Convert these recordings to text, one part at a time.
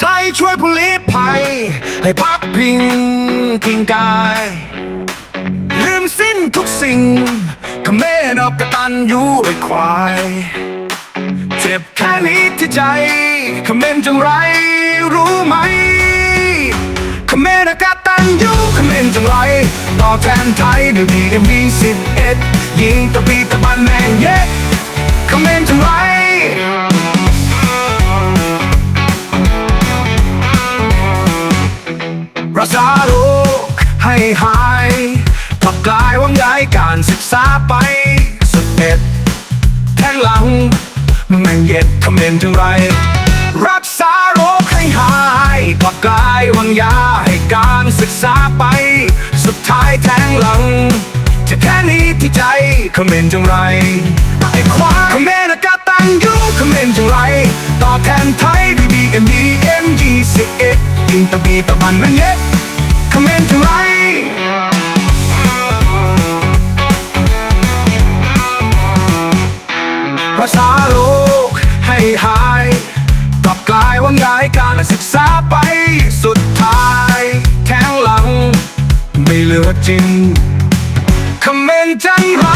ไทยช่วยผลิภัย ให้พักพิงพิงกาย ลืมสิ้นทุกสิ่งขเมนอกกตันยูไอ้ควาย เจ็บแค่นี้ที่ใจคำเมนจังไรรู้ไหมคำเมนอกาศตันยูคำเมนจังไรตอบแทนไทยด้วยดีได้มีสิบเอ็ดยิงตะปีตะบันแมงเย็ดคำเมนจังไร รักษาโรคให้หายกลับกลายว่างย้ายการศึกษาไปสุดเอ็ดแทงหลัง แม่งเย็ดคอมเมนต์จังไร รักษาโรคให้หายกลับกลายวางยาให้การศึกษาไป สุดท้ายแทงหลัง จะแค่นี้ที่ใจคอมเมนต์จังไรไอ้ควายคอมเมนต์อากาศิงตะบีตะบันม่งเย็ดคอมเมนต์จังไรภาษาโลกให้หายกลับกลายว่างายการศึกษาไปสุดท้ายแข้งหลัง ไม่เหลือจริงคอมเมนต์จังไร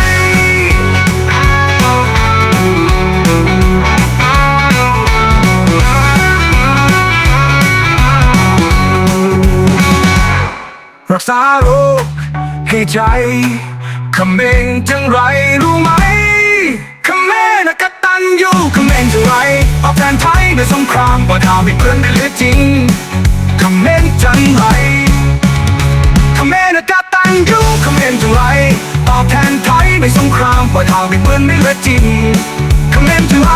รักษาโรคให้ใจคำเมนจังไรรู้ไหมคำเมนกตันยูคำเมนจังไรออกแทนไทยในสงครามว่าทำให้เพื่อนได้เหลือจริงคำเมนจังไรคำเมนกตันยูคำเมนจังไรตอบแทนไทยในสงครามว่าทำให้เพื่อนไม่เหลือจริงคำเมนจังไร